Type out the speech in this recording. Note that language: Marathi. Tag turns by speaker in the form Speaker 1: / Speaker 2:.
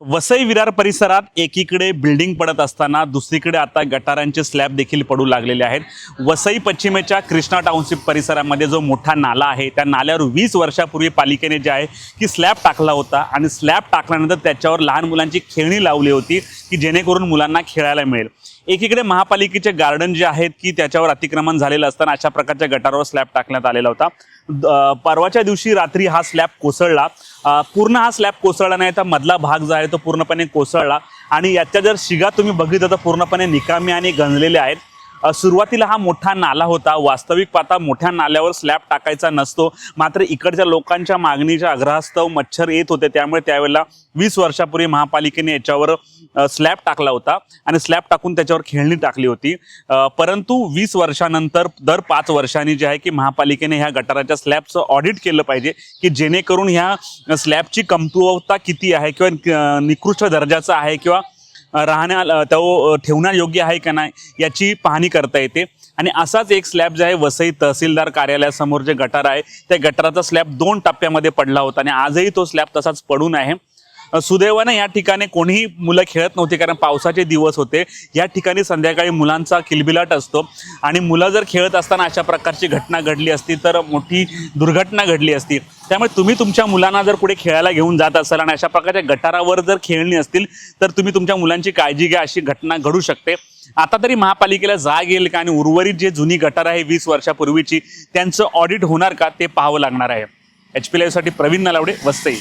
Speaker 1: वसई विरार परिसरात एकीकडे बिल्डिंग पडत असताना दुसरीकडे आता गटारांचे स्लॅब देखील पडू लागलेले आहेत. वसई पश्चिमेच्या कृष्णा टाउनशिप परिसरामध्ये जो मोठा नाला आहे त्या नाल्यावर वीस वर्षापूर्वी पालिकेने जे आहे की स्लॅब टाकला होता आणि स्लॅब टाकल्यानंतर त्याच्यावर लहान मुलांची खेळणी लावली होती की जेणेकरून मुलांना खेळायला मिळेल. एकीकडे महापालिकेचे गार्डन जे आहेत की त्याच्यावर अतिक्रमण झालेलं असताना अशा प्रकारच्या गटारावर स्लॅब टाकण्यात आलेला होता. परवाच्या दिवशी रात्री हा स्लॅब कोसळला. पूर्ण हा स्लॅब कोसळला नाही तर मधला भाग जो आहे तो पूर्णपणे कोसळला. आणि याच्या जर शिगा तुम्ही बघितलं तर पूर्णपणे निकामी आणि गंजलेले आहेत. सुरुवातीला हा मोठा नाला होता. वास्तविक पाहता मोठ्या नाल्यावर स्लॅब टाकायचा नसतो. मात्र इकडच्या लोकांच्या मागणीच्या आग्रहास्तव मच्छर येत होते. त्यामुळे त्यावेळेला वीस वर्षापूर्वी महापालिकेने याच्यावर स्लॅब टाकला होता आणि स्लॅब टाकून त्याच्यावर खेळणी टाकली होती. परंतु वीस वर्षानंतर दर पाच वर्षांनी जे आहे की महापालिकेने ह्या गटाराच्या स्लॅबचं ऑडिट केलं पाहिजे की जेणेकरून ह्या स्लॅबची कमतुवता किती आहे किंवा निकृष्ट दर्जाचं आहे किंवा राहण्या तो ठेवणं योग्य आहे का नाही याची पाहणी करता येते. आणि असाच एक स्लॅब जे आहे वसई तहसीलदार कार्यालयासमोर जे गटार आहे त्या गटाराचा स्लॅब दोन टप्प्यामध्ये पडला होता आणि आजही तो स्लॅब तसाच पडून आहे. सुदैवानं या ठिकाणी कोणीही मुलं खेळत नव्हती कारण पावसाचे दिवस होते. या ठिकाणी संध्याकाळी मुलांचा किलबिलाट असतो. आणि मुलं जर खेळत असताना अशा प्रकारची घटना घडली असती तर मोठी दुर्घटना घडली असती. त्यामुळे तुम्ही तुमच्या मुलांना जर पुढे खेळायला घेऊन जात असाल आणि अशा प्रकारच्या गटारावर जर खेळणी असतील तर तुम्ही तुमच्या मुलांची काळजी घ्या अशी घटना घडू शकते. आता तरी महापालिकेला जाग येईल का? आणि उर्वरित जे जुनी गटार आहे वीस वर्षापूर्वीची त्यांचं ऑडिट होणार का? ते पाहावं लागणार आहे. एच पी लाईव्हसाठी प्रवीण नलावडे वसई.